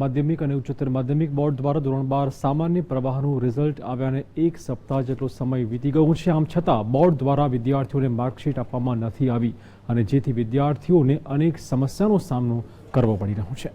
માધ્યમિક અને ઉચ્ચતર માધ્યમિક બોર્ડ દ્વારા ધોરણ બાર સામાન્ય પ્રવાહનું રિઝલ્ટ આવ્યાને એક સપ્તાહ જેટલો સમય વીતી ગયો છે. આમ છતાં બોર્ડ દ્વારા વિદ્યાર્થીઓને માર્કશીટ આપવામાં નથી આવી અને જેથી વિદ્યાર્થીઓને અનેક સમસ્યાનો સામનો કરવો પડી રહ્યો છે.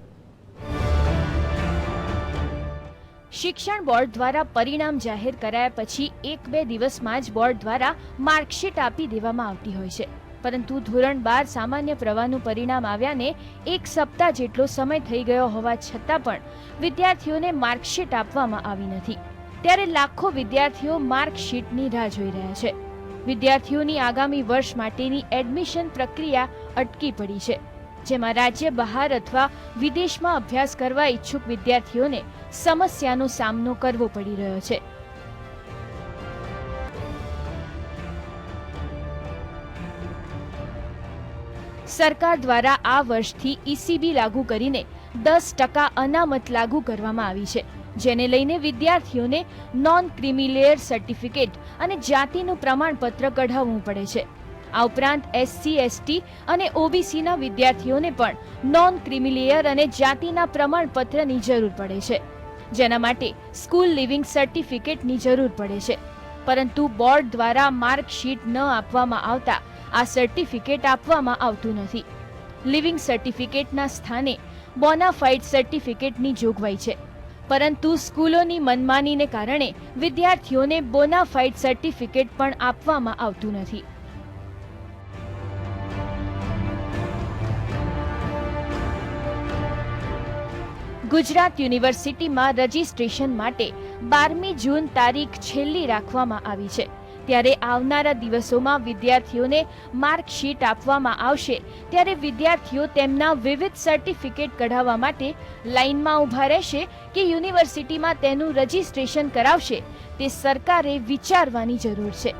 શિક્ષણ બોર્ડ દ્વારા પરિણામ જાહેર કરાયા પછી એક બે દિવસમાં જ બોર્ડ દ્વારા માર્કશીટ આપી દેવામાં આવતી હોય છે. પરંતુ ધોરણ બાર સામાન્ય પ્રવાહનું પરિણામ આવ્યાને એક સપ્તાહ જેટલો સમય થઈ ગયો હોવા છતાં પણ વિદ્યાર્થીઓને માર્કશીટ આપવામાં આવી નથી. ત્યારે લાખો વિદ્યાર્થીઓ માર્કશીટની રાહ જોઈ રહ્યા છે. વિદ્યાર્થીઓની આગામી વર્ષ માટેની એડમિશન પ્રક્રિયા અટકી પડી છે. જેમાં રાજ્ય બહાર અથવા વિદેશમાં અભ્યાસ કરવા ઈચ્છુક વિદ્યાર્થીઓને સમસ્યાનો સામનો કરવો પડી રહ્યો છે. સરકાર દ્વારા આ વર્ષથી ઈસીબી લાગુ કરીને દસ ટકા અનામત લાગુ કરવામાં આવી છે, જેને લઈને વિદ્યાર્થીઓને નોન ક્રિમિલેયર સર્ટિફિકેટ અને જાતિનું પ્રમાણપત્ર કઢાવવું પડે છે. આ ઉપરાંત એસસી, એસટી અને ઓબીસીના વિદ્યાર્થીઓને પણ નોન ક્રિમિલેયર અને જાતિના પ્રમાણપત્રની જરૂર પડે છે, જેના માટે સ્કૂલ લિવિંગ સર્ટિફિકેટની જરૂર પડે છે. પરંતુ બોર્ડ દ્વારા માર્કશીટ ન આપવામાં આવતા આ સર્ટિફિકેટ આપવામાં આવતું નથી. લિવિંગ સર્ટિફિકેટના સ્થાને બોનાફાઇડ સર્ટિફિકેટની જોગવાઈ છે. પરંતુ સ્કૂલોની મનમાનીને કારણે વિદ્યાર્થીઓને બોનાફાઇડ સર્ટિફિકેટ પણ આપવામાં આવતું નથી. ગુજરાત યુનિવર્સિટીમાં રજિસ્ટ્રેશન માટે બારમી જૂન તારીખ છેલ્લી રાખવામાં આવી છે. ત્યારે આવનારા દિવસોમાં વિદ્યાર્થીઓને માર્કશીટ આપવામાં આવશે. ત્યારે વિદ્યાર્થીઓ તેમના વિવિધ સર્ટિફિકેટ કઢાવવા માટે લાઇનમાં ઊભા રહેશે કે યુનિવર્સિટીમાં તેનું રજિસ્ટ્રેશન કરાવશે. તે સરકારે વિચારવાની જરૂર છે.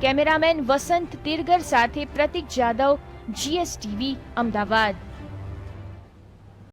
કેમેરામેન વસંત તિરગર સાથે પ્રતિક જાદવ, જીએસટીવી, અમદાવાદ.